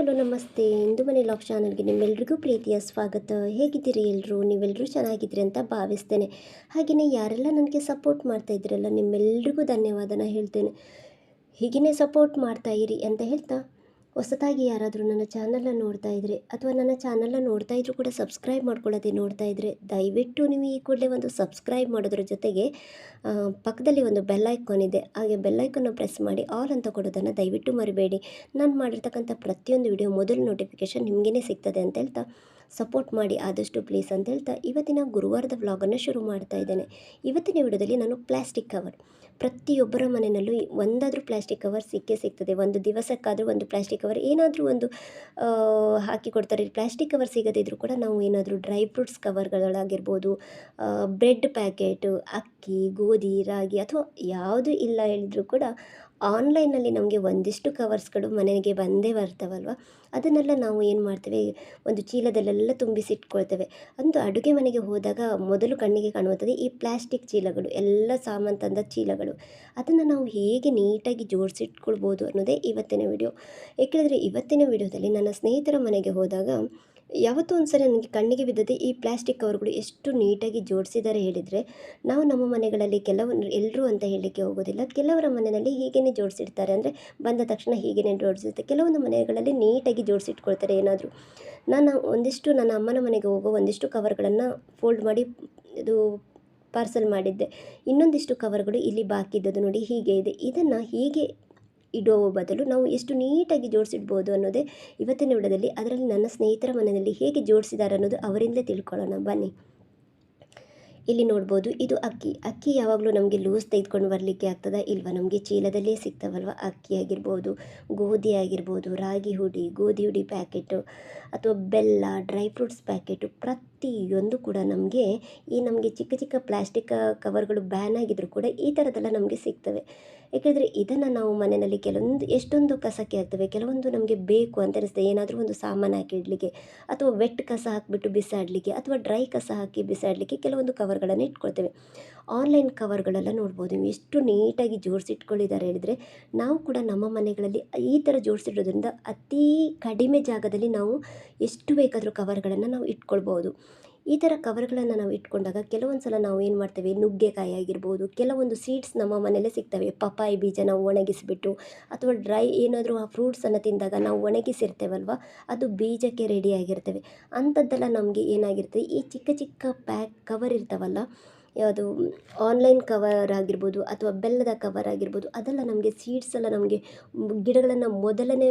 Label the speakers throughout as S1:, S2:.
S1: Hello, ನಮಸ್ತೆ. ಇಂದು ಮನೆ lock ಚಾನಲ್ಗೆ ನಿಮ್ಮೆಲ್ರಿಗೂ ಪ್ರೀತಿಯ ಸ್ವಾಗತ. ಹೇಗಿದ್ದೀರಿ ಎಲ್ಲರೂ ನೀವೆಲ್ಲರೂ ಚೆನ್ನಾಗಿದ್ದೀರಿ ಅಂತ ಭಾವಿಸ್ತೇನೆ. ಹಾಗೆಯೇ ಯಾರೆಲ್ಲ ನನಗೆ ಸಪೋರ್ಟ್ ಮಾಡ್ತಾ ಇದ್ದೀರಲ್ಲ, ನಿಮ್ಮೆಲ್ರಿಗೂ ಧನ್ಯವಾದನ ಹೇಳ್ತೇನೆ. ಹೀಗೇ ಸಪೋರ್ಟ್ ಮಾಡ್ತಾ ಇರಿ ಅಂತ ಹೇಳ್ತಾ ಹೊಸದಾಗಿ ಯಾರಾದರೂ ನನ್ನ ಚಾನಲ್ನ ನೋಡ್ತಾ ಇದ್ದರೆ ಅಥವಾ ನನ್ನ ಚಾನಲ್ನ ನೋಡ್ತಾ ಇದ್ರೂ ಕೂಡ ಸಬ್ಸ್ಕ್ರೈಬ್ ಮಾಡ್ಕೊಳ್ಳೋದೇ ನೋಡ್ತಾ ಇದ್ದರೆ ದಯವಿಟ್ಟು ನೀವು ಈ ಕೂಡಲೇ ಒಂದು ಸಬ್ಸ್ಕ್ರೈಬ್ ಮಾಡೋದ್ರ ಜೊತೆಗೆ ಪಕ್ಕದಲ್ಲಿ ಒಂದು ಬೆಲ್ ಐಕಾನ್ ಇದೆ, ಹಾಗೆ ಬೆಲ್ ಐಕನ್ನ ಪ್ರೆಸ್ ಮಾಡಿ ಆಲ್ ಅಂತ ಕೊಡೋದನ್ನು ದಯವಿಟ್ಟು ಮರಿಬೇಡಿ. ನಾನು ಮಾಡಿರ್ತಕ್ಕಂಥ ಪ್ರತಿಯೊಂದು ವಿಡಿಯೋ ಮೊದಲು ನೋಟಿಫಿಕೇಷನ್ ನಿಮಗೇ ಸಿಗ್ತದೆ ಅಂತ ಹೇಳ್ತಾ. ಸಪೋರ್ಟ್ ಮಾಡಿ ಆದಷ್ಟು ಪ್ಲೀಸ್ ಅಂತ ಹೇಳ್ತಾ ಇವತ್ತಿನ ಗುರುವಾರದ ವ್ಲಾಗನ್ನು ಶುರು ಮಾಡ್ತಾ ಇದ್ದೇನೆ. ಇವತ್ತಿನ ವಿಡಿಯೋದಲ್ಲಿ ನಾನು ಪ್ಲಾಸ್ಟಿಕ್ ಕವರ್ ಪ್ರತಿಯೊಬ್ಬರ ಮನೆಯಲ್ಲೂ ಒಂದಾದರೂ ಪ್ಲಾಸ್ಟಿಕ್ ಕವರ್ ಸಿಕ್ಕೇ ಸಿಗ್ತದೆ. ಒಂದು ದಿವಸಕ್ಕಾದರೂ ಒಂದು ಪ್ಲಾಸ್ಟಿಕ್ ಕವರ್ ಏನಾದರೂ ಒಂದು ಹಾಕಿಕೊಡ್ತಾರೆ ಹಾಕಿ ಕೊಡ್ತಾರೆ. ಪ್ಲಾಸ್ಟಿಕ್ ಕವರ್ ಸಿಗದಿದ್ದರೂ ಕೂಡ ನಾವು ಏನಾದರೂ ಡ್ರೈ ಫ್ರೂಟ್ಸ್ ಕವರ್ಗಳಾಗಿರ್ಬೋದು ಬ್ರೆಡ್ ಪ್ಯಾಕೆಟು ಅಕ್ಕಿ, ಗೋಧಿ, ರಾಗಿ ಅಥವಾ ಯಾವುದು ಇಲ್ಲ ಹೇಳಿದರೂ ಕೂಡ ಆನ್ಲೈನಲ್ಲಿ ನಮಗೆ ಒಂದಿಷ್ಟು ಕವರ್ಸ್ಗಳು ಮನೆಗೆ ಬಂದೇ ಬರ್ತವಲ್ವ? ಅದನ್ನೆಲ್ಲ ನಾವು ಏನು ಮಾಡ್ತೇವೆ? ಒಂದು ಚೀಲದಲ್ಲೆಲ್ಲ ತುಂಬಿಸಿಟ್ಕೊಳ್ತೇವೆ. ಅಂದು ಅಡುಗೆ ಮನೆಗೆ ಹೋದಾಗ ಮೊದಲು ಕಣ್ಣಿಗೆ ಕಾಣುವಂಥದ್ದು ಈ ಪ್ಲಾಸ್ಟಿಕ್ ಚೀಲಗಳು, ಎಲ್ಲ ಸಾಮಾನು ತಂದ ಚೀಲಗಳು. ಅದನ್ನು ನಾವು ಹೇಗೆ ನೀಟಾಗಿ ಜೋಡಿಸಿಟ್ಕೊಳ್ಬೋದು ಅನ್ನೋದೇ ಇವತ್ತಿನ ವಿಡಿಯೋ. ಏಕೆಂದರೆ ಇವತ್ತಿನ ವಿಡಿಯೋದಲ್ಲಿ ನನ್ನ ಸ್ನೇಹಿತರ ಮನೆಗೆ ಹೋದಾಗ ಯಾವತ್ತೂ ಒಂದು ಸರಿ ನನಗೆ ಕಣ್ಣಿಗೆ ಬಿದ್ದದೆ ಈ ಪ್ಲಾಸ್ಟಿಕ್ ಕವರ್ಗಳು ಎಷ್ಟು ನೀಟಾಗಿ ಜೋಡಿಸಿದ್ದಾರೆ ಹೇಳಿದರೆ ನಾವು ನಮ್ಮ ಮನೆಗಳಲ್ಲಿ ಕೆಲವೊಂದು ಎಲ್ಲರೂ ಅಂತ ಹೇಳಲಿಕ್ಕೆ ಹೋಗೋದಿಲ್ಲ. ಕೆಲವರ ಮನೆಯಲ್ಲಿ ಹೀಗೇ ಜೋಡಿಸಿಡ್ತಾರೆ ಅಂದರೆ ಬಂದ ತಕ್ಷಣ ಹೀಗೇ ಜೋಡಿಸಿರ್ತಾರೆ ಕೆಲವೊಂದು ಮನೆಗಳಲ್ಲಿ ನೀಟಾಗಿ ಜೋಡಿಸಿಟ್ಕೊಳ್ತಾರೆ ಏನಾದರೂ. ನಾನು ಒಂದಿಷ್ಟು ನನ್ನ ಅಮ್ಮನ ಮನೆಗೆ ಹೋಗೋ ಒಂದಿಷ್ಟು ಕವರ್ಗಳನ್ನು ಫೋಲ್ಡ್ ಮಾಡಿ ಇದು ಪಾರ್ಸಲ್ ಮಾಡಿದ್ದೆ. ಇನ್ನೊಂದಿಷ್ಟು ಕವರ್ಗಳು ಇಲ್ಲಿ ಬಾಕಿ ಇದ್ದದ್ದು ನೋಡಿ ಹೀಗೆ ಇದೆ. ಇದನ್ನು ಹೀಗೆ ಇಡೋ ಬದಲು ನಾವು ಎಷ್ಟು ನೀಟಾಗಿ ಜೋಡಿಸಿಡ್ಬೋದು ಅನ್ನೋದೇ ಇವತ್ತಿನ ವಿಡದಲ್ಲಿ ಅದರಲ್ಲಿ ನನ್ನ ಸ್ನೇಹಿತರ ಮನೆಯಲ್ಲಿ ಹೇಗೆ ಜೋಡಿಸಿದ್ದಾರೆ ಅನ್ನೋದು ಅವರಿಂದಲೇ ತಿಳ್ಕೊಳ್ಳೋಣ. ಬನ್ನಿ. ಇಲ್ಲಿ ನೋಡ್ಬೋದು, ಇದು ಅಕ್ಕಿ. ಅಕ್ಕಿ ಯಾವಾಗಲೂ ನಮಗೆ ಲೂಸ್ ತೆಗೆದುಕೊಂಡು ಬರಲಿಕ್ಕೆ ಆಗ್ತದ, ಇಲ್ವಾ? ನಮಗೆ ಚೀಲದಲ್ಲೇ ಸಿಗ್ತಾವಲ್ವ? ಅಕ್ಕಿ ಆಗಿರ್ಬೋದು, ಗೋಧಿ ಆಗಿರ್ಬೋದು, ರಾಗಿ ಹುಡಿ, ಗೋಧಿ ಹುಡಿ ಪ್ಯಾಕೆಟು ಅಥವಾ ಬೆಲ್ಲ, ಡ್ರೈ ಫ್ರೂಟ್ಸ್ ಪ್ಯಾಕೆಟು ಪ್ರತಿಯೊಂದು ಕೂಡ ನಮಗೆ ಈ ನಮಗೆ ಚಿಕ್ಕ ಚಿಕ್ಕ ಪ್ಲಾಸ್ಟಿಕ್ ಕವರ್ಗಳು ಬ್ಯಾನ್ ಆಗಿದ್ದರೂ ಕೂಡ ಈ ಥರದ್ದೆಲ್ಲ ನಮಗೆ ಸಿಗ್ತವೆ. ಏಕೆಂದರೆ ಇದನ್ನು ನಾವು ಮನೆಯಲ್ಲಿ ಕೆಲವೊಂದು, ಎಷ್ಟೊಂದು ಕಸಕ್ಕೆ ಆಗ್ತವೆ ಕೆಲವೊಂದು ನಮಗೆ ಬೇಕು ಅಂತ ಅನಿಸ್ತದೆ. ಏನಾದರೂ ಒಂದು ಸಾಮಾನು ಹಾಕಿಡಲಿಕ್ಕೆ ಅಥವಾ ವೆಟ್ ಕಸ ಹಾಕಿಬಿಟ್ಟು ಬಿಸಾಡಲಿಕ್ಕೆ ಅಥವಾ ಡ್ರೈ ಕಸ ಹಾಕಿ ಬಿಸಾಡಲಿಕ್ಕೆ ಕೆಲವೊಂದು ಕವರ್ಗಳನ್ನು ಇಟ್ಕೊಳ್ತೇವೆ. ಆನ್ಲೈನ್ ಕವರ್ಗಳೆಲ್ಲ ನೋಡ್ಬೋದು. ನೀವು ಎಷ್ಟು ನೀಟಾಗಿ ಜೋಡಿಸಿಟ್ಕೊಳ್ಳಿದ್ದಾರೆ ಹೇಳಿದರೆ ನಾವು ಕೂಡ ನಮ್ಮ ಮನೆಗಳಲ್ಲಿ ಈ ಥರ ಜೋಡಿಸಿಡೋದ್ರಿಂದ ಅತೀ ಕಡಿಮೆ ಜಾಗದಲ್ಲಿ ನಾವು ಎಷ್ಟು ಬೇಕಾದರೂ ಕವರ್ಗಳನ್ನು ನಾವು ಇಟ್ಕೊಳ್ಬೋದು. ಈ ಥರ ಕವರ್ಗಳನ್ನು ನಾವು ಇಟ್ಕೊಂಡಾಗ ಕೆಲವೊಂದು ಸಲ ನಾವು ಏನು ಮಾಡ್ತೇವೆ, ನುಗ್ಗೆಕಾಯಿ ಆಗಿರ್ಬೋದು, ಕೆಲವೊಂದು ಸೀಡ್ಸ್ ನಮ್ಮ ಮನೆಯಲ್ಲೇ ಸಿಗ್ತವೆ. ಪಪ್ಪಾಯಿ ಬೀಜ ನಾವು ಒಣಗಿಸಿಬಿಟ್ಟು ಅಥವಾ ಡ್ರೈ ಏನಾದರೂ ಆ ಫ್ರೂಟ್ಸನ್ನು ತಿಂದಾಗ ನಾವು ಒಣಗಿಸಿರ್ತೇವಲ್ವ, ಅದು ಬೀಜಕ್ಕೆ ರೆಡಿ ಆಗಿರ್ತವೆ. ಅಂಥದ್ದೆಲ್ಲ ನಮಗೆ ಏನಾಗಿರ್ತದೆ, ಈ ಚಿಕ್ಕ ಚಿಕ್ಕ ಪ್ಯಾಕ್ ಕವರ್ ಇರ್ತಾವಲ್ಲ, ಯಾವುದು ಆನ್ಲೈನ್ ಕವರ್ ಆಗಿರ್ಬೋದು ಅಥವಾ ಬೆಲ್ಲದ ಕವರ್ ಆಗಿರ್ಬೋದು, ಅದೆಲ್ಲ ನಮಗೆ ಸೀಡ್ಸ್ ಎಲ್ಲ ನಮಗೆ ಗಿಡಗಳನ್ನು ಮೊದಲನೇ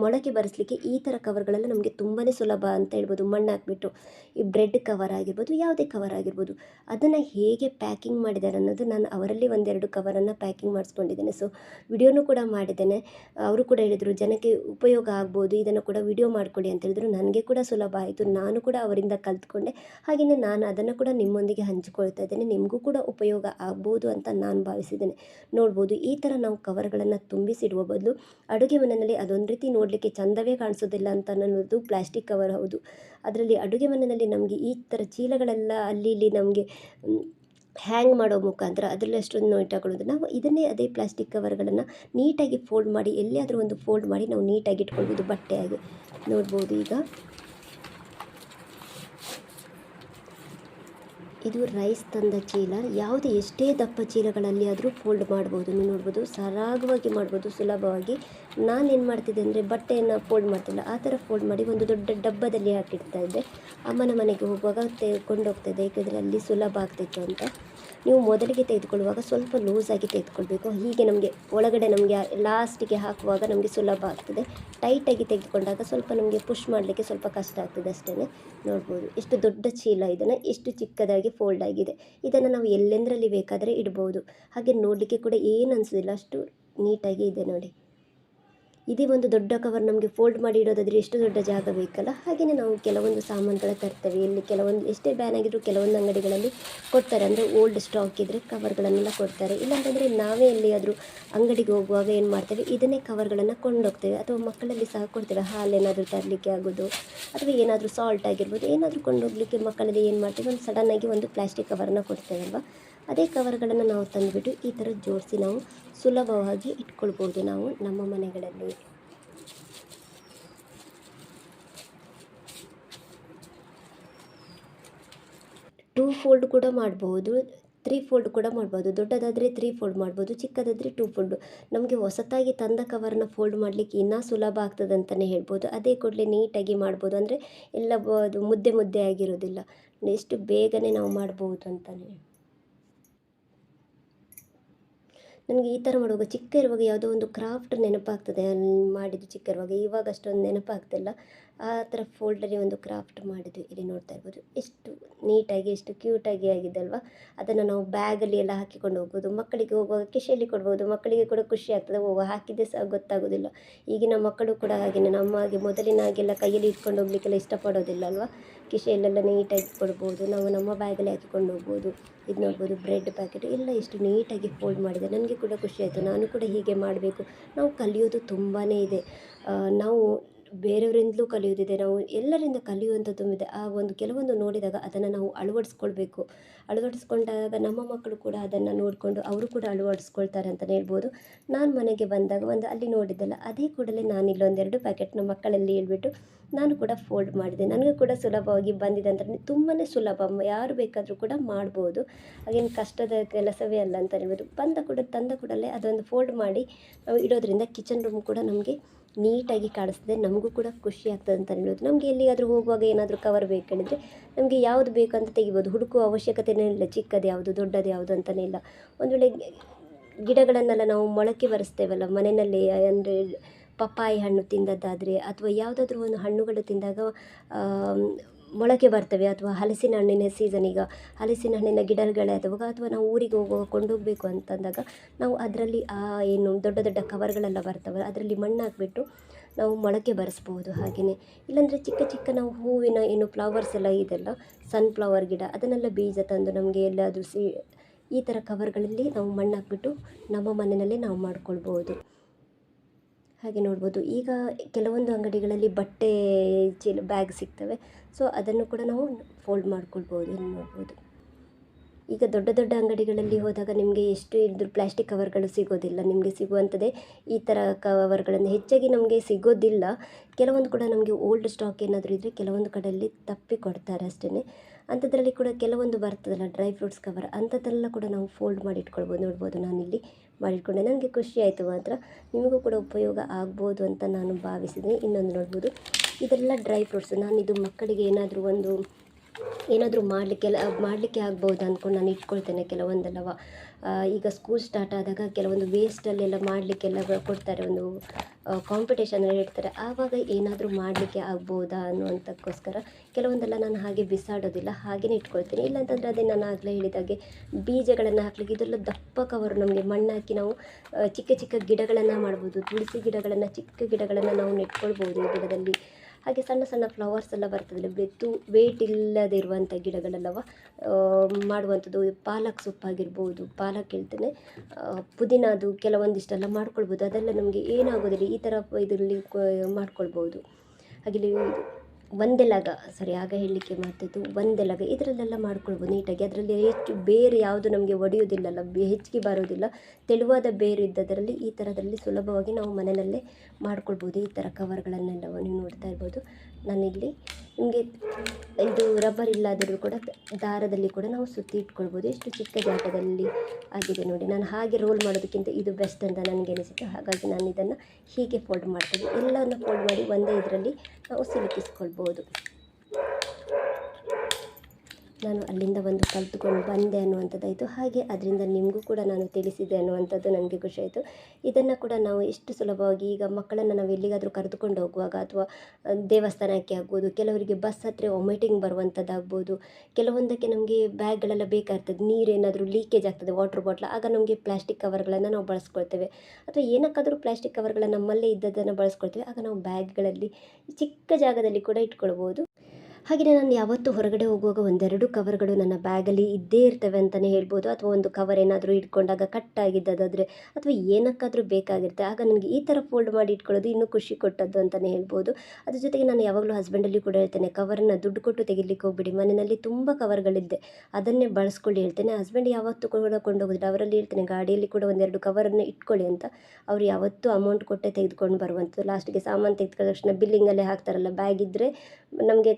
S1: ಮೊಳಕೆ ಬರೆಸಲಿಕ್ಕೆ ಈ ಥರ ಕವರ್ಗಳೆಲ್ಲ ನಮಗೆ ತುಂಬಾ ಸುಲಭ ಅಂತ ಹೇಳ್ಬೋದು. ಮಣ್ಣು ಹಾಕ್ಬಿಟ್ಟು ಈ ಬ್ರೆಡ್ ಕವರ್ ಆಗಿರ್ಬೋದು, ಯಾವುದೇ ಕವರ್ ಆಗಿರ್ಬೋದು. ಅದನ್ನು ಹೇಗೆ ಪ್ಯಾಕಿಂಗ್ ಮಾಡಿದ್ದಾರೆ ಅನ್ನೋದು ನಾನು ಅವರಲ್ಲಿ ಒಂದೆರಡು ಕವರನ್ನು ಪ್ಯಾಕಿಂಗ್ ಮಾಡಿಸ್ಕೊಂಡಿದ್ದೇನೆ. ಸೊ ವಿಡಿಯೋನೂ ಕೂಡ ಮಾಡಿದ್ದೇನೆ. ಅವರು ಕೂಡ ಹೇಳಿದರು, ಜನಕ್ಕೆ ಉಪಯೋಗ ಆಗ್ಬೋದು, ಇದನ್ನು ಕೂಡ ವಿಡಿಯೋ ಮಾಡಿಕೊಳ್ಳಿ ಅಂತ ಹೇಳಿದ್ರು. ನನಗೆ ಕೂಡ ಸುಲಭ ಆಯಿತು. ನಾನು ಕೂಡ ಅವರಿಂದ ಕಲ್ತ್ಕೊಂಡೆ. ಹಾಗೆಯೇ ನಾನು ಅದನ್ನು ಕೂಡ ನಿಮ್ಮೊಂದಿಗೆ ಹಂಚಿಕೊಳ್ತಾ ಇದ್ದೇನೆ. ನಿಮಗೂ ಕೂಡ ಉಪಯೋಗ ಆಗ್ಬೋದು ಅಂತ ನಾನು ಭಾವಿಸಿದ್ದೇನೆ. ನೋಡ್ಬೋದು, ಈ ಥರ ನಾವು ಕವರ್ಗಳನ್ನು ತುಂಬಿಸಿಡುವ ಬದಲು ಅಡುಗೆ ಮನೆಯಲ್ಲಿ ಅದೊಂದು ರೀತಿ ನೋಡಲಿಕ್ಕೆ ಚಂದವೇ ಕಾಣಿಸೋದಿಲ್ಲ ಅಂತ ಅನ್ನೋದು ಪ್ಲಾಸ್ಟಿಕ್ ಕವರ್ ಹೌದು. ಅದರಲ್ಲಿ ಅಡುಗೆ ಮನೆಯಲ್ಲಿ ನಮಗೆ ಈ ಥರ ಚೀಲಗಳೆಲ್ಲ ಅಲ್ಲಿ ಇಲ್ಲಿ ನಮಗೆ ಹ್ಯಾಂಗ್ ಮಾಡೋ ಮುಖಾಂತರ ಅದರಲ್ಲಿ ಅಷ್ಟೊಂದು ನಾವು ಇದನ್ನೇ ಅದೇ ಪ್ಲಾಸ್ಟಿಕ್ ಕವರ್ಗಳನ್ನು ನೀಟಾಗಿ ಫೋಲ್ಡ್ ಮಾಡಿ, ಎಲ್ಲಿಯಾದರೂ ಒಂದು ಫೋಲ್ಡ್ ಮಾಡಿ ನಾವು ನೀಟಾಗಿ ಇಟ್ಕೊಳ್ಬೋದು ಬಟ್ಟೆಯಾಗಿ. ನೋಡ್ಬೋದು ಈಗ. ಇದು ರೈಸ್ ತಂದ ಚೀಲ. ಯಾವುದೇ ಎಷ್ಟೇ ದಪ್ಪ ಚೀಲಗಳಲ್ಲಿ ಆದರೂ ಫೋಲ್ಡ್ ಮಾಡ್ಬೋದು. ನೀವು ನೋಡ್ಬೋದು, ಸರಾಗವಾಗಿ ಮಾಡ್ಬೋದು, ಸುಲಭವಾಗಿ. ನಾನೇನು ಮಾಡ್ತಿದ್ದೆ ಅಂದರೆ ಬಟ್ಟೆಯನ್ನು ಫೋಲ್ಡ್ ಮಾಡ್ತಿಲ್ಲ ಆ ಥರ ಫೋಲ್ಡ್ ಮಾಡಿ ಒಂದು ದೊಡ್ಡ ಡಬ್ಬದಲ್ಲಿ ಹಾಕಿಡ್ತಾ ಇದ್ದೆ. ಅಮ್ಮನ ಮನೆಗೆ ಹೋಗುವಾಗ ತೆಗೆದುಕೊಂಡು ಹೋಗ್ತಾ ಇದ್ದೆ ಏಕೆಂದರೆ ಅಲ್ಲಿ ಸುಲಭ ಆಗ್ತಿತ್ತು ಅಂತ. ನೀವು ಮೊದಲಿಗೆ ತೆಗೆದುಕೊಳ್ಳುವಾಗ ಸ್ವಲ್ಪ ಲೂಸಾಗಿ ತೆಗೆದುಕೊಳ್ಬೇಕು. ಹೀಗೆ ನಮಗೆ ಒಳಗಡೆ ನಮಗೆ ಲಾಸ್ಟಿಗೆ ಹಾಕುವಾಗ ನಮಗೆ ಸುಲಭ ಆಗ್ತದೆ. ಟೈಟಾಗಿ ತೆಗೆದುಕೊಂಡಾಗ ಸ್ವಲ್ಪ ನಮಗೆ ಪುಷ್ ಮಾಡಲಿಕ್ಕೆ ಸ್ವಲ್ಪ ಕಷ್ಟ ಆಗ್ತದೆ ಅಷ್ಟೇ ನೋಡ್ಬೋದು. ಎಷ್ಟು ದೊಡ್ಡ ಚೀಲ ಇದನ್ನು ಎಷ್ಟು ಚಿಕ್ಕದಾಗಿ ಫೋಲ್ಡ್ ಆಗಿದೆ. ಇದನ್ನು ನಾವು ಎಲ್ಲೆಂದರಲ್ಲಿ ಬೇಕಾದರೆ ಇಡ್ಬೋದು. ಹಾಗೆ ನೋಡಲಿಕ್ಕೆ ಕೂಡ ಏನು ಅನಿಸೋದಿಲ್ಲ. ಅಷ್ಟು ನೀಟಾಗಿ ಇದೆ ನೋಡಿ. ಇದೇ ಒಂದು ದೊಡ್ಡ ಕವರ್ ನಮಗೆ ಫೋಲ್ಡ್ ಮಾಡಿ ಇಡೋದಾದರೆ ಎಷ್ಟು ದೊಡ್ಡ ಜಾಗ ಬೇಕಲ್ಲ? ಹಾಗೆಯೇ ನಾವು ಕೆಲವೊಂದು ಸಾಮಾನುಗಳ ತರ್ತೇವೆ. ಇಲ್ಲಿ ಕೆಲವೊಂದು, ಎಷ್ಟೇ ಬ್ಯಾನ್ ಆಗಿದ್ರು ಕೆಲವೊಂದು ಅಂಗಡಿಗಳಲ್ಲಿ ಕೊಡ್ತಾರೆ. ಅಂದರೆ ಓಲ್ಡ್ ಸ್ಟಾಕ್ ಇದ್ದರೆ ಕವರ್ಗಳನ್ನೆಲ್ಲ ಕೊಡ್ತಾರೆ. ಇಲ್ಲಾಂತಂದರೆ ನಾವೇ ಎಲ್ಲಿಯಾದರೂ ಅಂಗಡಿಗೆ ಹೋಗುವಾಗ ಏನು ಮಾಡ್ತೇವೆ? ಇದನ್ನೇ ಕವರ್ಗಳನ್ನು ಕೊಂಡೋಗ್ತೇವೆ. ಅಥವಾ ಮಕ್ಕಳಲ್ಲಿ ಸಹ ಕೊಡ್ತೇವೆ. ಹಾಲೇನಾದರೂ ತರಲಿಕ್ಕೆ ಆಗೋದು, ಅಥವಾ ಏನಾದರೂ ಸಾಲ್ಟ್ ಆಗಿರ್ಬೋದು, ಏನಾದರೂ ಕೊಂಡೋಗ್ಲಿಕ್ಕೆ ಮಕ್ಕಳಲ್ಲಿ ಏನು ಮಾಡ್ತೇವೆ? ಒಂದು ಸಡನ್ನಾಗಿ ಒಂದು ಪ್ಲಾಸ್ಟಿಕ್ ಕವರನ್ನು ಅಲ್ವಾ? ಅದೇ ಕವರ್ಗಳನ್ನು ನಾವು ತಂದುಬಿಟ್ಟು ಈ ಥರ ಜೋಡಿಸಿ ನಾವು ಸುಲಭವಾಗಿ ಇಟ್ಕೊಳ್ಬೋದು ನಾವು ನಮ್ಮ ಮನೆಗಳಲ್ಲಿ. ಫೋಲ್ಡ್ ಕೂಡ ಮಾಡ್ಬೋದು ತ್ರೀ ಫೋಲ್ಡ್ ಕೂಡ ಮಾಡ್ಬೋದು. ದೊಡ್ಡದಾದರೆ ತ್ರೀ ಫೋಲ್ಡ್ ಮಾಡ್ಬೋದು, ಚಿಕ್ಕದಾದರೆ ಟೂ ಫೋಲ್ಡು ನಮಗೆ ಹೊಸತಾಗಿ ತಂದ ಕವರ್ನ ಫೋಲ್ಡ್ ಮಾಡಲಿಕ್ಕೆ ಇನ್ನೂ ಸುಲಭ ಆಗ್ತದೆ ಅಂತಲೇ ಹೇಳ್ಬೋದು. ಅದೇ ಕೂಡಲೇ ನೀಟಾಗಿ ಮಾಡ್ಬೋದು ಅಂದರೆ ಎಲ್ಲ ಅದು ಮುದ್ದೆ ಮುದ್ದೆ ಆಗಿರೋದಿಲ್ಲ. ಎಷ್ಟು ಬೇಗನೆ ನಾವು ಮಾಡ್ಬೋದು ಅಂತಲೇ ನನಗೆ ಈ ಥರ ಮಾಡುವಾಗ ಚಿಕ್ಕ ಇರುವಾಗ ಯಾವುದೋ ಒಂದು ಕ್ರಾಫ್ಟ್ ನೆನಪಾಗ್ತದೆ. ಮಾಡಿದ್ದು ಚಿಕ್ಕ ಇರುವಾಗ. ಇವಾಗ ಅಷ್ಟೊಂದು ನೆನಪಾಗ್ತಿಲ್ಲ. ಆ ಥರ ಫೋಲ್ಡಲ್ಲಿ ಒಂದು ಕ್ರಾಫ್ಟ್ ಮಾಡಿದ್ವಿ ಇಲ್ಲಿ ನೋಡ್ತಾ ಇರ್ಬೋದು. ಎಷ್ಟು ನೀಟಾಗಿ, ಎಷ್ಟು ಕ್ಯೂಟಾಗಿ ಆಗಿದೆ ಅಲ್ವಾ? ಅದನ್ನು ನಾವು ಬ್ಯಾಗಲ್ಲಿ ಎಲ್ಲ ಹಾಕಿಕೊಂಡು ಹೋಗ್ಬೋದು. ಮಕ್ಕಳಿಗೆ ಹೋಗುವಾಗ ಕಿಶೆಯಲ್ಲಿ ಕೊಡ್ಬೋದು. ಮಕ್ಕಳಿಗೆ ಕೂಡ ಖುಷಿ ಆಗ್ತದೆ. ಓ ಹಾಕಿದ್ದೆ ಸಹ ಗೊತ್ತಾಗೋದಿಲ್ಲ. ಈಗಿನ ಮಕ್ಕಳು ಕೂಡ ಹಾಗೆಯೇ ನಮ್ಮ ಹಾಗೆ ಮೊದಲಿನ ಹಾಗೆಲ್ಲ ಕೈಯಲ್ಲಿ ಇಟ್ಕೊಂಡು ಹೋಗ್ಲಿಕ್ಕೆಲ್ಲ ಇಷ್ಟಪಡೋದಿಲ್ಲ ಅಲ್ವಾ? ಕಿಶೆಯಲ್ಲೆಲ್ಲ ನೀಟಾಗಿ ಕೊಡ್ಬೋದು. ನಾವು ನಮ್ಮ ಬ್ಯಾಗಲ್ಲಿ ಹಾಕಿಕೊಂಡು ಹೋಗ್ಬೋದು. ಇದು ನೋಡ್ಬೋದು, ಬ್ರೆಡ್ ಪ್ಯಾಕೆಟ್. ಎಲ್ಲ ಎಷ್ಟು ನೀಟಾಗಿ ಫೋಲ್ಡ್ ಮಾಡಿದೆ. ನನಗೆ ಕೂಡ ಖುಷಿ ಆಯಿತು. ನಾನು ಕೂಡ ಹೀಗೆ ಮಾಡಬೇಕು. ನಾವು ಕಲಿಯೋದು ತುಂಬಾ ಇದೆ. ನಾವು ಬೇರೆಯವರಿಂದಲೂ ಕಲಿಯೋದಿದೆ ನಾವು ಎಲ್ಲರಿಂದ ಕಲಿಯುವಂಥದ್ದು ಆ ಒಂದು ಕೆಲವೊಂದು ನೋಡಿದಾಗ ಅದನ್ನು ನಾವು ಅಳವಡಿಸ್ಕೊಳ್ಬೇಕು. ಅಳವಡಿಸ್ಕೊಂಡಾಗ ನಮ್ಮ ಮಕ್ಕಳು ಕೂಡ ಅದನ್ನು ನೋಡಿಕೊಂಡು ಅವರು ಕೂಡ ಅಳವಡಿಸ್ಕೊಳ್ತಾರೆ ಅಂತಲೇ ಹೇಳ್ಬೋದು. ನಾನು ಮನೆಗೆ ಬಂದಾಗ ಒಂದು ಅಲ್ಲಿ ನೋಡಿದ್ದೆಲ್ಲ, ಅದೇ ಕೂಡಲೇ ನಾನು ಇಲ್ಲೊಂದೆರಡು ಪ್ಯಾಕೆಟ್ನ ಮಕ್ಕಳಲ್ಲಿ ಹೇಳ್ಬಿಟ್ಟು ನಾನು ಕೂಡ ಫೋಲ್ಡ್ ಮಾಡಿದೆ. ನನಗೆ ಕೂಡ ಸುಲಭವಾಗಿ ಬಂದಿದೆ ಅಂತ ತುಂಬಾ ಸುಲಭ. ಯಾರು ಬೇಕಾದರೂ ಕೂಡ ಮಾಡ್ಬೋದು. ಹಾಗೇನು ಕಷ್ಟದ ಕೆಲಸವೇ ಅಲ್ಲ ಅಂತ ಹೇಳ್ಬೋದು. ಬಂದ ಕೂಡ, ತಂದ ಕೂಡಲೇ ಅದೊಂದು ಫೋಲ್ಡ್ ಮಾಡಿ, ನಾವು ಇಡೋದ್ರಿಂದ ಕಿಚನ್ ರೂಮ್ ಕೂಡ ನಮಗೆ ನೀಟಾಗಿ ಕಾಣಿಸ್ತದೆ, ನಮಗೂ ಕೂಡ ಖುಷಿ ಆಗ್ತದೆ ಅಂತ ಹೇಳ್ಬೋದು ನಮಗೆ ಎಲ್ಲಿಗಾದರೂ ಹೋಗುವಾಗ ಏನಾದರೂ ಕವರ್ ಬೇಕಂದರೆ ನಮಗೆ ಯಾವುದು ಬೇಕಂತ ತೆಗಿಬೋದು. ಹುಡುಕುವ ಅವಶ್ಯಕತೆಯೇ ಇಲ್ಲ, ಚಿಕ್ಕದು ಯಾವುದು, ದೊಡ್ಡದು ಯಾವುದು ಅಂತಲೇ ಇಲ್ಲ. ಒಂದು ವೇಳೆ ಗಿಡಗಳನ್ನೆಲ್ಲ ನಾವು ಮೊಳಕೆ ಬರೆಸ್ತೇವಲ್ಲ ಮನೆಯಲ್ಲಿ ಅಂದರೆ ಪಪ್ಪಾಯಿ ಹಣ್ಣು ತಿಂದದ್ದಾದರೆ ಅಥವಾ ಯಾವುದಾದ್ರೂ ಒಂದು ಹಣ್ಣುಗಳು ತಿಂದಾಗ ಮೊಳಕೆ ಬರ್ತವೆ ಅಥವಾ ಹಲಸಿನ ಹಣ್ಣಿನ ಸೀಸನ್ ಈಗ ಹಲಸಿನ ಹಣ್ಣಿನ ಗಿಡಗಳೇ ಅಥವಾ ಅಥವಾ ನಾವು ಊರಿಗೆ ಹೋಗುವ ಕೊಂಡೋಗಬೇಕು ಅಂತಂದಾಗ ನಾವು ಅದರಲ್ಲಿ ಆ ಏನು ದೊಡ್ಡ ದೊಡ್ಡ ಕವರ್ಗಳೆಲ್ಲ ಬರ್ತವೆ ಅದರಲ್ಲಿ ಮಣ್ಣು ಹಾಕಿಬಿಟ್ಟು ನಾವು ಮೊಳಕೆ ಬರೆಸ್ಬೋದು ಹಾಗೆಯೇ. ಇಲ್ಲಾಂದರೆ ಚಿಕ್ಕ ಚಿಕ್ಕ ನಾವು ಹೂವಿನ ಏನು ಫ್ಲವರ್ಸ್ ಎಲ್ಲ ಇದೆಲ್ಲ ಸನ್ಫ್ಲವರ್ ಗಿಡ ಅದನ್ನೆಲ್ಲ ಬೀಜ ತಂದು ನಮಗೆ ಎಲ್ಲಾದರೂ ಸಿ ಈ ಥರ ಕವರ್ಗಳಲ್ಲಿ ನಾವು ಮಣ್ಣು ಹಾಕ್ಬಿಟ್ಟು ನಮ್ಮ ಮನೆಯಲ್ಲೇ ನಾವು ಮಾಡ್ಕೊಳ್ಬೋದು. ಹಾಗೆ ನೋಡ್ಬೋದು. ಈಗ ಕೆಲವೊಂದು ಅಂಗಡಿಗಳಲ್ಲಿ ಬಟ್ಟೆ ಚೀಲ ಬ್ಯಾಗ್ ಸಿಗ್ತವೆ. ಸೊ ಅದನ್ನು ಕೂಡ ನಾವು ಫೋಲ್ಡ್ ಮಾಡ್ಕೊಳ್ಬೋದು ನೋಡ್ಬೋದು. ಈಗ ದೊಡ್ಡ ದೊಡ್ಡ ಅಂಗಡಿಗಳಲ್ಲಿ ಹೋದಾಗ ನಿಮಗೆ ಎಷ್ಟು ಇದ್ರ ಪ್ಲಾಸ್ಟಿಕ್ ಕವರ್ಗಳು ಸಿಗೋದಿಲ್ಲ. ನಿಮಗೆ ಸಿಗುವಂಥದ್ದೇ ಈ ಥರ ಕವರ್ಗಳನ್ನು ಹೆಚ್ಚಾಗಿ ನಮಗೆ ಸಿಗೋದಿಲ್ಲ. ಕೆಲವೊಂದು ಕೂಡ ನಮಗೆ ಓಲ್ಡ್ ಸ್ಟಾಕ್ ಏನಾದರೂ ಇದ್ದರೆ ಕೆಲವೊಂದು ಕಡೆಯಲ್ಲಿ ತಪ್ಪಿ ಕೊಡ್ತಾರೆ ಅಷ್ಟೇ ಅಂಥದ್ರಲ್ಲಿ ಕೂಡ ಕೆಲವೊಂದು ಬರ್ತದಲ್ಲ ಡ್ರೈ ಫ್ರೂಟ್ಸ್ ಕವರ್ ಅಂಥದ್ದೆಲ್ಲ ಕೂಡ ನಾವು ಫೋಲ್ಡ್ ಮಾಡಿ ಇಟ್ಕೊಳ್ಬೋದು. ನೋಡ್ಬೋದು ನಾನಿಲ್ಲಿ ಮಾಡಿಟ್ಕೊಂಡೆ ನನಗೆ ಖುಷಿ ಆಯಿತು ಮಾತ್ರ. ನಿಮಗೂ ಕೂಡ ಉಪಯೋಗ ಆಗ್ಬೋದು ಅಂತ ನಾನು ಭಾವಿಸಿದೆ. ಇನ್ನೊಂದು ನೋಡ್ಬೋದು. ಇದೆಲ್ಲ ಡ್ರೈ ಫ್ರೂಟ್ಸ್ ನಾನಿದು ಮಕ್ಕಳಿಗೆ ಏನಾದರೂ ಒಂದು, ಏನಾದರೂ ಮಾಡಲಿಕ್ಕೆಲ್ಲ, ಮಾಡಲಿಕ್ಕೆ ಆಗ್ಬೋದು ಅಂದ್ಕೊಂಡು ನಾನು ಇಟ್ಕೊಳ್ತೇನೆ ಕೆಲವೊಂದೆಲ್ಲವ ಈಗ ಸ್ಕೂಲ್ ಸ್ಟಾರ್ಟ್ ಆದಾಗ ಕೆಲವೊಂದು ವೇಸ್ಟಲ್ಲೆಲ್ಲ ಮಾಡಲಿಕ್ಕೆಲ್ಲ ಕೊಡ್ತಾರೆ, ಒಂದು ಕಾಂಪಿಟೇಷನ್ ಇಡ್ತಾರೆ. ಆವಾಗ ಏನಾದರೂ ಮಾಡಲಿಕ್ಕೆ ಆಗ್ಬೋದಾ ಅನ್ನುವಂಥಕ್ಕೋಸ್ಕರ ಕೆಲವೊಂದೆಲ್ಲ ನಾನು ಹಾಗೆ ಬಿಸಾಡೋದಿಲ್ಲ ಹಾಗೆಯೇ ಇಟ್ಕೊಳ್ತೀನಿ. ಇಲ್ಲಾಂತಂದರೆ ಅದೇ ನಾನು ಆಗಲೇ ಹೇಳಿದಾಗೆ ಬೀಜಗಳನ್ನು ಹಾಕ್ಲಿಕ್ಕೆ ಇದೆಲ್ಲ ದಪ್ಪ ಕವರು ನಮಗೆ ಮಣ್ಣು ಹಾಕಿ ನಾವು ಚಿಕ್ಕ ಚಿಕ್ಕ ಗಿಡಗಳನ್ನು ಮಾಡ್ಬೋದು. ತುಳಸಿ ಗಿಡಗಳನ್ನು, ಚಿಕ್ಕ ಗಿಡಗಳನ್ನು ನಾವು ನೆಟ್ಕೊಳ್ಬೋದು ಗಿಡದಲ್ಲಿ. ಹಾಗೆ ಸಣ್ಣ ಸಣ್ಣ ಫ್ಲವರ್ಸ್ ಎಲ್ಲ ಬರ್ತದಲ್ಲ ಬೆತ್ತು ವೇಟ್ ಇಲ್ಲದೆ ಇರುವಂಥ ಗಿಡಗಳೆಲ್ಲವ ಮಾಡುವಂಥದ್ದು ಪಾಲಕ್ ಸೊಪ್ಪಾಗಿರ್ಬೋದು ಪಾಲಕ್ ಹೇಳ್ತೇನೆ. ಪುದೀನದು ಕೆಲವೊಂದಿಷ್ಟೆಲ್ಲ ಮಾಡ್ಕೊಳ್ಬೋದು. ಅದೆಲ್ಲ ನಮಗೆ ಏನಾಗೋದಿಲ್ಲ. ಈ ಥರ ಇದರಲ್ಲಿ ಮಾಡ್ಕೊಳ್ಬೋದು. ಹಾಗೆ ಒಂದೆಲಗ ಸರಿ, ಆಗ ಹೇಳಲಿಕ್ಕೆ ಮಾತಿದ್ದು ಒಂದೆಲಗ ಇದರಲ್ಲೆಲ್ಲ ಮಾಡ್ಕೊಳ್ಬೋದು ನೀಟಾಗಿ. ಅದರಲ್ಲಿ ಹೆಚ್ಚು ಬೇರೆ ಯಾವುದು ನಮಗೆ ಒಡೆಯೋದಿಲ್ಲಲ್ಲ ಹೆಚ್ಚಿಗೆ ಬರೋದಿಲ್ಲ ತೆಳುವಾದ ಬೇರು ಇದ್ದದರಲ್ಲಿ ಈ ಥರದಲ್ಲಿ ಸುಲಭವಾಗಿ ನಾವು ಮನೆಯಲ್ಲೇ ಮಾಡ್ಕೊಳ್ಬೋದು. ಈ ಥರ ಕವರ್ಗಳನ್ನೆಲ್ಲ ನೀವು ನೋಡ್ತಾ ಇರ್ಬೋದು. ನಾನಿಲ್ಲಿ. ನಿಮಗೆ ಇದು ರಬ್ಬರ್ ಇಲ್ಲಾದರೂ ಕೂಡ ದಾರದಲ್ಲಿ ಕೂಡ ನಾವು ಸುತ್ತಿ ಇಟ್ಕೊಳ್ಬೋದು. ಎಷ್ಟು ಚಿಕ್ಕ ಜಾಗದಲ್ಲಿ ಆಗಿದೆ ನೋಡಿ. ನಾನು ಹಾಗೆ ರೋಲ್ ಮಾಡೋದಕ್ಕಿಂತ ಇದು ಬೆಸ್ಟ್ ಅಂತ ನನಗೆ ಅನಿಸಿತು ಹಾಗಾಗಿ ನಾನು ಇದನ್ನು ಹೀಗೆ ಫೋಲ್ಡ್ ಮಾಡ್ತೀನಿ. ಎಲ್ಲವನ್ನು ಫೋಲ್ಡ್ ಮಾಡಿ ಒಂದೇ ಇದರಲ್ಲಿ ನಾವು ಸಿಲುಕಿಸ್ಕೊಳ್ಬೋದು. ನಾನು ಅಲ್ಲಿಂದ ಒಂದು ಕಲಿತ್ಕೊಂಡು ಬಂದೆ ಅನ್ನುವಂಥದ್ದಾಯಿತು. ಹಾಗೆ ಅದರಿಂದ ನಿಮಗೂ ಕೂಡ ನಾನು ತಿಳಿಸಿದೆ ಅನ್ನುವಂಥದ್ದು ನನಗೆ ಖುಷಿಯಾಯಿತು. ಇದನ್ನು ಕೂಡ ನಾವು ಎಷ್ಟು ಸುಲಭವಾಗಿ ಈಗ ಮಕ್ಕಳನ್ನು ನಾವು ಎಲ್ಲಿಗಾದರೂ ಕರೆದುಕೊಂಡು ಹೋಗುವಾಗ ಅಥವಾ ದೇವಸ್ಥಾನಕ್ಕೆ ಆಗ್ಬೋದು, ಕೆಲವರಿಗೆ ಬಸ್ ಹತ್ತಿರ ವಾಮಿಟಿಂಗ್ ಬರುವಂಥದ್ದಾಗ್ಬೋದು, ಕೆಲವೊಂದಕ್ಕೆ ನಮಗೆ ಬ್ಯಾಗ್ಗಳೆಲ್ಲ ಬೇಕಾಗ್ತದೆ ನೀರೇನಾದರೂ ಲೀಕೇಜ್ ಆಗ್ತದೆ ವಾಟ್ರ್ ಬಾಟ್ಲ್ ಆಗ ನಮಗೆ ಪ್ಲಾಸ್ಟಿಕ್ ಕವರ್ಗಳನ್ನು ನಾವು ಬಳಸ್ಕೊಳ್ತೇವೆ. ಅಥವಾ ಏನಕ್ಕಾದರೂ ಪ್ಲಾಸ್ಟಿಕ್ ಕವರ್ಗಳನ್ನು ನಮ್ಮಲ್ಲೇ ಇದ್ದದ್ದನ್ನು ಬಳಸ್ಕೊಳ್ತೇವೆ, ಆಗ ನಾವು ಬ್ಯಾಗ್ಗಳಲ್ಲಿ ಚಿಕ್ಕ ಜಾಗದಲ್ಲಿ ಕೂಡ ಇಟ್ಕೊಳ್ಬೋದು. ಹಾಗೆಯೇ ನಾನು ಯಾವತ್ತೂ ಹೊರಗಡೆ ಹೋಗುವಾಗ ಒಂದೆರಡು ಕವರ್ಗಳು ನನ್ನ ಬ್ಯಾಗಲ್ಲಿ ಇದ್ದೇ ಇರ್ತವೆ ಅಂತಲೇ ಹೇಳ್ಬೋದು. ಅಥವಾ ಒಂದು ಕವರ್ ಏನಾದರೂ ಇಟ್ಕೊಂಡಾಗ ಕಟ್ಟಾಗಿದ್ದದಾದರೆ ಅಥವಾ ಏನಕ್ಕಾದರೂ ಬೇಕಾಗಿರುತ್ತೆ. ಆಗ ನನಗೆ ಈ ಥರ ಫೋಲ್ಡ್ ಮಾಡಿ ಇಟ್ಕೊಳ್ಳೋದು ಇನ್ನೂ ಖುಷಿ ಕೊಟ್ಟದ್ದು ಅಂತಲೇ ಹೇಳ್ಬೋದು. ಅದ್ರ ಜೊತೆಗೆ ನಾನು ಯಾವಾಗಲೂ ಹಸ್ಬೆಂಡಲ್ಲಿ ಕೂಡ ಹೇಳ್ತೇನೆ ಕವರನ್ನು ದುಡ್ಡು ಕೊಟ್ಟು ತೆಗಿಲಿಕ್ಕೆ ಹೋಗ್ಬಿಡಿ. ಮನೆಯಲ್ಲಿ ತುಂಬ ಕವರ್ಗಳಿದ್ದೆ ಅದನ್ನೇ ಬಳಸ್ಕೊಳ್ಳಿ, ಹೇಳ್ತೇನೆ. ಹಸ್ಬೆಂಡ್ ಯಾವತ್ತೂ ಕೂಡ ಕೊಂಡೋಗೋದಿಲ್ಲ. ಅವರಲ್ಲಿ ಹೇಳ್ತೇನೆ, ಗಾಡಿಯಲ್ಲಿ ಕೂಡ ಒಂದೆರಡು ಕವರನ್ನು ಇಟ್ಕೊಳ್ಳಿ ಅಂತ. ಅವರು ಯಾವತ್ತೂ ಅಮೌಂಟ್ ಕೊಟ್ಟೆ ತೆಗೆದುಕೊಂಡು ಬರುವಂಥದ್ದು. ಲಾಸ್ಟಿಗೆ ಸಾಮಾನು ತೆಗೆದುಕೊಂಡ ತಕ್ಷಣ ಬಿಲ್ಲಿಂಗಲ್ಲೇ ಹಾಕ್ತಾರಲ್ಲ ಬ್ಯಾಗ್ ಇದ್ದರೆ ನಮಗೆ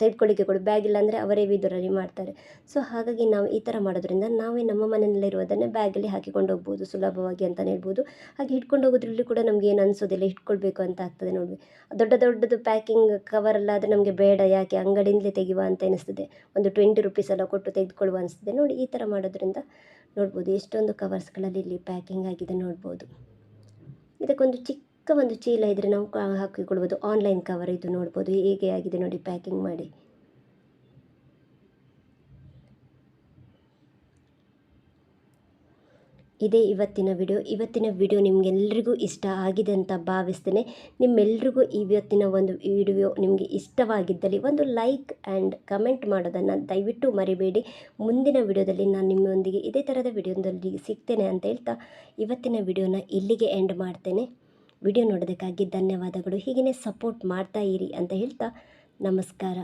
S1: ತೆಗೆದುಕೊಳ್ಳಿಕ್ಕೆ ಕೊಡು. ಬ್ಯಾಗ್ ಇಲ್ಲ ಅಂದರೆ ಅವರೇ ವಿದುರಲ್ಲಿ ಮಾಡ್ತಾರೆ. ಸೊ ಹಾಗಾಗಿ ನಾವು ಈ ಥರ ಮಾಡೋದ್ರಿಂದ ನಾವೇ ನಮ್ಮ ಮನೆಯಲ್ಲಿರುವುದನ್ನೇ ಬ್ಯಾಗಲ್ಲಿ ಹಾಕಿಕೊಂಡು ಹೋಗ್ಬೋದು, ಸುಲಭವಾಗಿ ಅಂತಲೇ ಹೇಳ್ಬೋದು. ಹಾಗೆ ಹಿಡ್ಕೊಂಡು ಹೋಗೋದ್ರಲ್ಲಿ ಕೂಡ ನಮಗೆ ಏನು ಅನಿಸೋದಿಲ್ಲ, ಹಿಡ್ಕೊಳ್ಬೇಕು ಅಂತ ಆಗ್ತದೆ ನೋಡಿ ದೊಡ್ಡ ದೊಡ್ಡದು ಪ್ಯಾಕಿಂಗ್ ಕವರಲ್ಲಾದರೆ ನಮಗೆ ಬೇಡ, ಯಾಕೆ ಅಂಗಡಿಯಿಂದಲೇ ತೆಗೆಯುವ ಅಂತ ಅನಿಸ್ತದೆ ಒಂದು ಟ್ವೆಂಟಿ ರುಪೀಸ್ ಎಲ್ಲ ಕೊಟ್ಟು ತೆಗೆದುಕೊಳ್ಳುವ ಅನಿಸ್ತದೆ ನೋಡಿ ಈ ಥರ ಮಾಡೋದ್ರಿಂದ ನೋಡ್ಬೋದು. ಎಷ್ಟೊಂದು ಕವರ್ಸ್ಗಳಲ್ಲಿ ಇಲ್ಲಿ ಪ್ಯಾಕಿಂಗ್ ಆಗಿದೆ ನೋಡ್ಬೋದು. ಇದಕ್ಕೊಂದು ಚಿಕ್ಕ ಒಂದು ಚೀಲ ಇದ್ದರೆ ನಾವು ಹಾಕಿಕೊಳ್ಬೋದು ಆನ್ಲೈನ್ ಕವರ್ ಇದು ನೋಡ್ಬೋದು. ಹೇಗೆ ಆಗಿದೆ ನೋಡಿ ಪ್ಯಾಕಿಂಗ್ ಮಾಡಿ. ಇದೇ ಇವತ್ತಿನ ವಿಡಿಯೋ ಇವತ್ತಿನ ವಿಡಿಯೋ ನಿಮಗೆಲ್ಲರಿಗೂ ಇಷ್ಟ ಆಗಿದೆ ಅಂತ ಭಾವಿಸ್ತೇನೆ. ನಿಮ್ಮೆಲ್ರಿಗೂ ಇವತ್ತಿನ ಒಂದು ವಿಡಿಯೋ ನಿಮಗೆ ಇಷ್ಟವಾಗಿದ್ದಲ್ಲಿ ಒಂದು ಲೈಕ್ ಆ್ಯಂಡ್ ಕಮೆಂಟ್ ಮಾಡೋದನ್ನು ದಯವಿಟ್ಟು ಮರಿಬೇಡಿ. ಮುಂದಿನ ವಿಡಿಯೋದಲ್ಲಿ ನಾನು ನಿಮ್ಮೊಂದಿಗೆ ಇದೇ ಥರದ ವಿಡಿಯೋದಲ್ಲಿ ಸಿಗ್ತೇನೆ ಅಂತ ಹೇಳ್ತಾ ಇವತ್ತಿನ ವಿಡಿಯೋನ ಇಲ್ಲಿಗೆ ಎಂಡ್ ಮಾಡ್ತೇನೆ. ವಿಡಿಯೋ ನೋಡೋದಕ್ಕಾಗಿ ಧನ್ಯವಾದಗಳು. ಹೀಗೆಯೇ ಸಪೋರ್ಟ್ ಮಾಡ್ತಾ ಇರಿ ಅಂತ ಹೇಳ್ತಾ ನಮಸ್ಕಾರ.